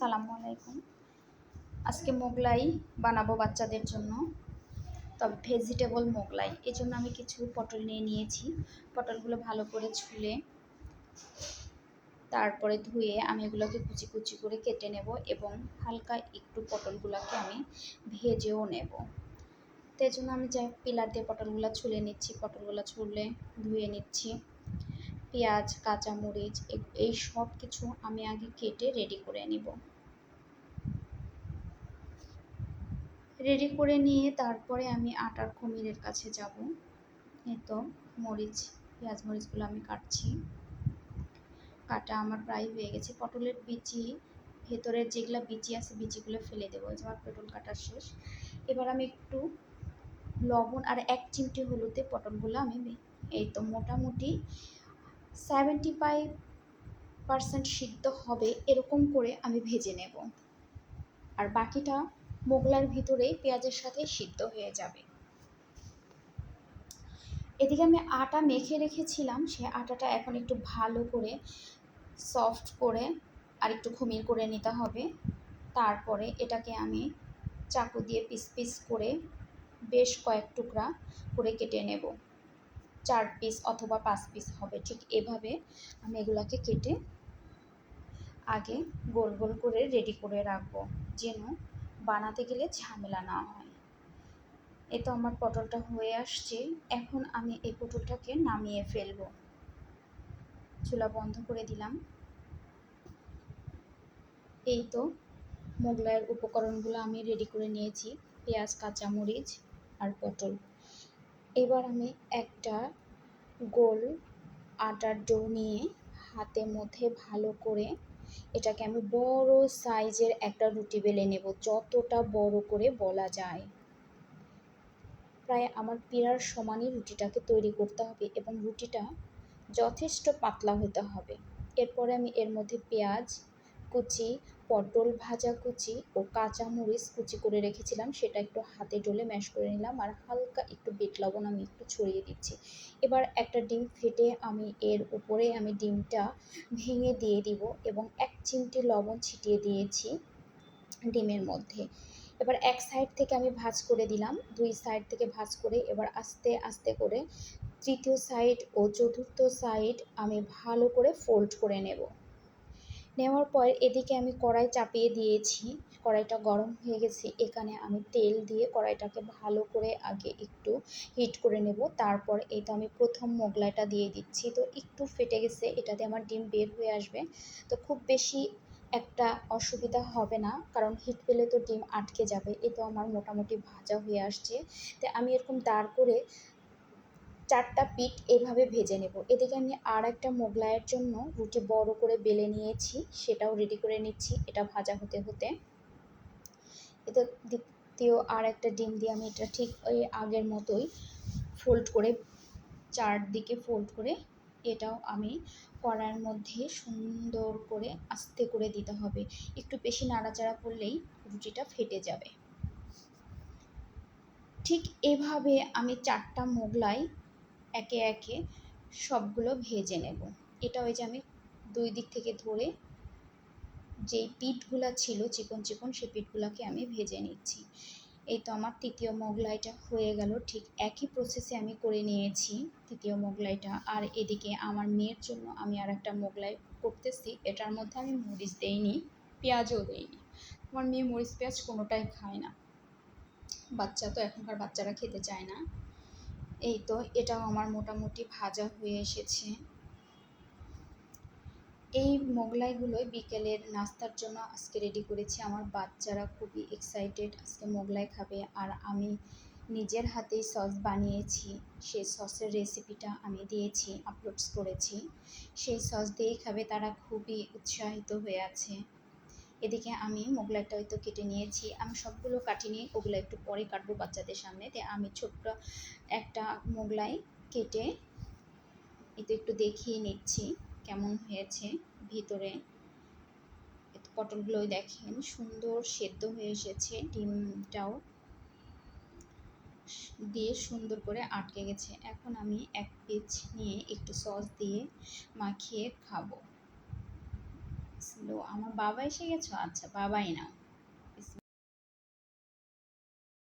সালামু আলাইকুম। আজকে মোগলাই বানাবো বাচ্চাদের জন্য। তবে ভেজিটেবল মোগলাই। এই জন্য আমি কিছু পটল নিয়ে নিয়েছি। পটলগুলো ভালো করে ছুলে তারপরে ধুয়ে আমি এগুলোকে কুচি কুচি করে কেটে নেব এবং হালকা একটু পটলগুলোকে আমি ভেজেও নেব। তো এই জন্য আমি যাই পিলার দিয়ে পটলগুলো ছুলে নিচ্ছি। পটলগুলো ছুলে ধুয়ে নিচ্ছি। পেঁয়াজ, কাঁচামরিচ এই সব কিছু আমি আগে কেটে রেডি করে নিব। রেডি করে নিয়ে তারপরে আমি আটার খমিরের কাছে যাব। তো মরিচ, পেঁয়াজ, মরিচগুলো আমি কাটছি। কাটা আমার প্রায় হয়ে গেছে। পটলের বিচি ভেতরের যেগুলো বিচি আছে বিচিগুলো ফেলে দেবো। যে আমার পটল কাটা শেষ। এবার আমি একটু লবণ আর এক চিমটি হলুদে পটলগুলো আমি এই তো মোটামুটি সেভেন্টি ফাইভ পারসেন্ট সিদ্ধ হবে এরকম করে আমি ভেজে নেব। আর বাকিটা মোগলার ভিতরেই পেঁয়াজের সাথে সিদ্ধ হয়ে যাবে। এদিকে আমি আটা মেখে রেখেছিলাম, সে আটাটা এখন একটু ভালো করে সফট করে আর একটু খুমির করে নিতে হবে। তারপরে এটাকে আমি চাকু দিয়ে পিস পিস করে বেশ কয়েক টুকরা করে কেটে নেব। চার পিস অথবা পাঁচ পিস হবে। ঠিক এভাবে আমি এগুলাকে কেটে আগে গোল গোল করে রেডি করে রাখব, যেন বানাতে গেলে ঝামেলা না হয়। এ তো আমার পটলটা হয়ে আসছে। এখন আমি এই পটলটাকে নামিয়ে ফেলব। চুলা বন্ধ করে দিলাম। এই তো মোগলাইয়ের উপকরণগুলো আমি রেডি করে নিয়েছি। পেঁয়াজ, কাঁচামরিচ আর পটল। এবার আমি একটা গোল আটার ডো নিয়ে হাতের মধ্যে ভালো করে এটাকে আমি বড় সাইজের একটা রুটি বেলে নেব, যতটা বড় করে বলা যায়। প্রায় আমার পিরার সমানই রুটিটাকে তৈরি করতে হবে এবং রুটিটা যথেষ্ট পাতলা হতে হবে। এরপরে আমি এর মধ্যে পেঁয়াজ, কুচি পটল ভাজা কুচি ও কাঁচা মরিচ কুচি করে রেখেছিলাম, সেটা একটু হাতে ডলে ম্যাশ করে নিলাম আর হালকা একটু বেট লবণ আমি একটু ছড়িয়ে দিচ্ছি। এবার একটা ডিম ফেটে আমি এর উপরে আমি ডিমটা ভেঙে দিয়ে দিব এবং এক চিমটি লবণ ছিটিয়ে দিয়েছি ডিমের মধ্যে। এবার এক সাইড থেকে আমি ভাজ করে দিলাম, দুই সাইড থেকে ভাজ করে এবার আস্তে আস্তে করে তৃতীয় সাইড ও চতুর্থ সাইড আমি ভালো করে ফোল্ড করে নেব। নেওয়ার পর এদিকে আমি কড়াই চাপিয়ে দিয়েছি। কড়াইটা গরম হয়ে গেছে। এখানে আমি তেল দিয়ে কড়াইটাকে ভালো করে আগে একটু হিট করে নেব। তারপর এটা আমি প্রথম মোগলাইটা দিয়ে দিচ্ছি। তো একটু ফেটে গেছে। এটাতে আমার ডিম বের হয়ে আসবে। তো খুব বেশি একটা অসুবিধা হবে না। কারণ হিট পেলে তো ডিম আটকে যাবে। এ তো আমার মোটামুটি ভাজা হয়ে আসছে। তো আমি এরকম দাঁড় করে চারটা পিঠ এভাবে ভেজে নেব। এদিকে আমি আর একটা মোগলাইয়ের জন্য রুটি বড় করে বেলে নিয়েছি, সেটাও রেডি করে নিচ্ছি, এটা ভাজা হতে হতে। এটা দ্বিতীয় আর একটা ডিম দিয়ে আমি এটা ঠিক ওই আগের মতোই ফোল্ড করে, চারদিকে ফোল্ড করে এটাও আমি কড়ার মধ্যে সুন্দর করে আস্তে করে দিতে হবে। একটু বেশি নাড়াচাড়া করলেই রুটিটা ফেটে যাবে। ঠিক এভাবে আমি চারটা মোগলাই একে একে সবগুলো ভেজে নেব। এটা ওই যে আমি দুই দিক থেকে ধরে যেই পিঠগুলা ছিল, চিকন চিকন সেই পিঠগুলাকে আমি ভেজে নিচ্ছি। এই তো আমার তৃতীয় মোগলাইটা হয়ে গেল। ঠিক একই প্রসেসে আমি করে নিয়েছি তৃতীয় মোগলাইটা। আর এদিকে আমার মেয়ের জন্য আমি আর একটা মোগলাই করতেছি। এটার মধ্যে আমি মরিচ দেইনি, পেঁয়াজও দেইনি। আমার মেয়ে মরিচ পেঁয়াজ কোনোটাই খায় না। বাচ্চা তো এখনকার বাচ্চারা খেতে চায় না। এই তো, এটাও আমার মোটামুটি ভাজা হয়ে এসেছে। এই মোগলাইগুলোই বিকেলের নাস্তার জন্য আজকে রেডি করেছি। আমার বাচ্চারা খুবই এক্সাইটেড আজকে মোগলাই খাবে। আর আমি নিজের হাতেই সস বানিয়েছি। সেই সসের রেসিপিটা আমি দিয়েছি আপলোডস করেছি। সেই সস দিয়েই খাবে, তারা খুবই উৎসাহিত হয়ে আছে। এদিকে আমি মোগলাইটা হয়তো কেটে নিয়েছি। আমি সবগুলো কাটিনি ওগুলো একটু পরে কাটবো বাচ্চাদের সামনে। তাই আমি ছোট্ট একটা মোগলাই কেটে এতে একটু দেখিয়ে নিচ্ছি কেমন হয়েছে। ভিতরে পটলগুলোই দেখেন সুন্দর সেদ্ধ হয়ে এসেছে, ডিমটাও দিয়ে সুন্দর করে আটকে গেছে। এখন আমি এক পিস নিয়ে একটু সস দিয়ে মাখিয়ে খাব। আসলো আমার বাবা এসে গেছো? আচ্ছা বাবাই নাও